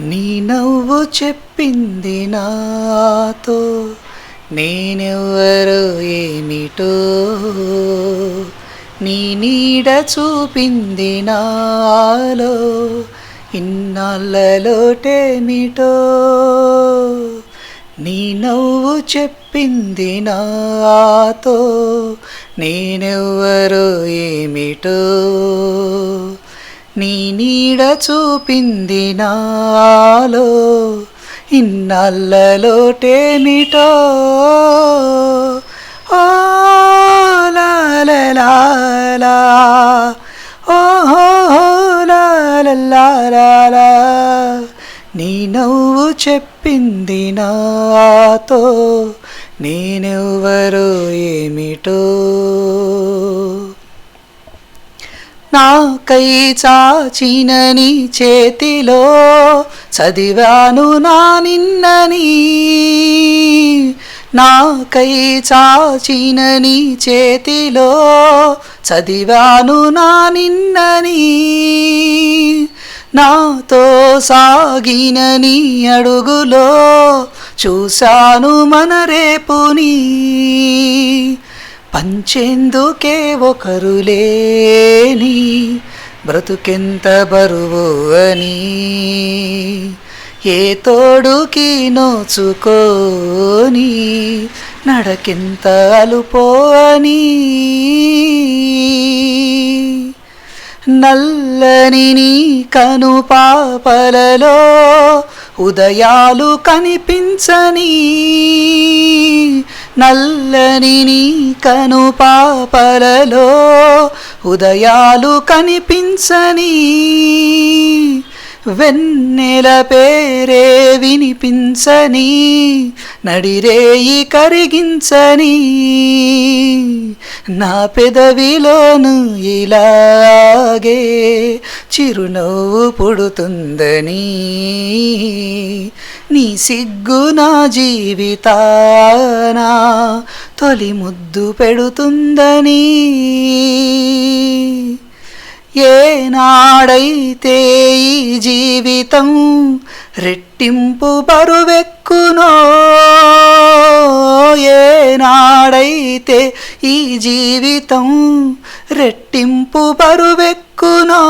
నీ నవ్వు చెప్పింది నాతో నేనెవ్వరో ఏమిటో. నీ నీడ చూపింది నాలో ఇన్నాళ్ళలోటేమిటో నీ నవ్వు చెప్పింది నాతో నేనెవ్వరో ఏమిటో. నీ నీడ చూపింది నాలో ఇన్నాళ్ళలోటేమిటో ఓ లాలా ఓహో లాలా నీ నవ్వు చెప్పింది నాతో నేనెవ్వరో ఏమిటో? నాకై చాచిన నీ చేతిలో చదివాను నా నిన్నని. నాకై చాచిన నీ చేతిలో చదివాను నా నిన్నని. నాతో సాగిన నీ అడుగులో చూశాను మన రేపుని. పంచేందుకే ఒకరు లేని బ్రతుకెంత బరువు అని. ఏ తోడుకి నోచుకోని నడకెంత అలుపోని నల్లని నీ కను పాపలలో ఉదయాలు కనిపించనీ నల్లని నీ కను పాపలలో ఉదయాలు కనిపించని వెన్నెల పేరే వినిపించని నడిరేయి కరిగించని నా పెదవిలోను ఇలాగే చిరునవ్వు పుడుతుందని నీ సిగ్గు నా జీవితానా? తొలి ముద్దు పెడుతుందని. ఏనాడైతే ఈ జీవితం రెట్టింపు బరువెక్కునో? ఏనాడైతే ఈ జీవితం రెట్టింపు బరువెక్కునో?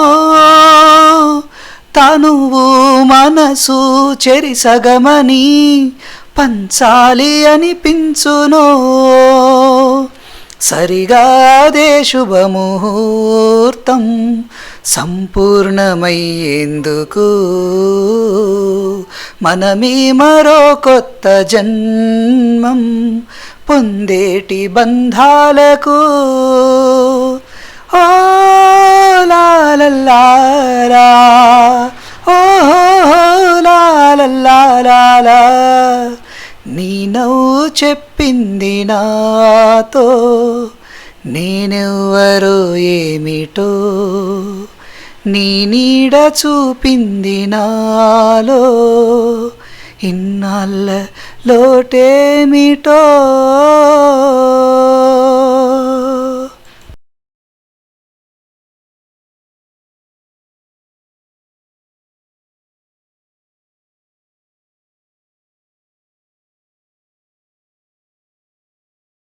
తనువు మనసు చెరిసగమని పంచాలి అనిపించునో. సరిగాదే శుభముహూర్తం సంపూర్ణమయ్యేందుకు. మనమీ మరో కొత్త జన్మం పొందేటి బంధాలకు. లాలల్లారా ఓ లాలల్లాలా నీ నవ్వు చెప్పింది నాతో నేనెవ్వరో ఏమిటో. నీ నీడ చూపింది నాలో ఇన్నాళ్ళ లోటేమిటో.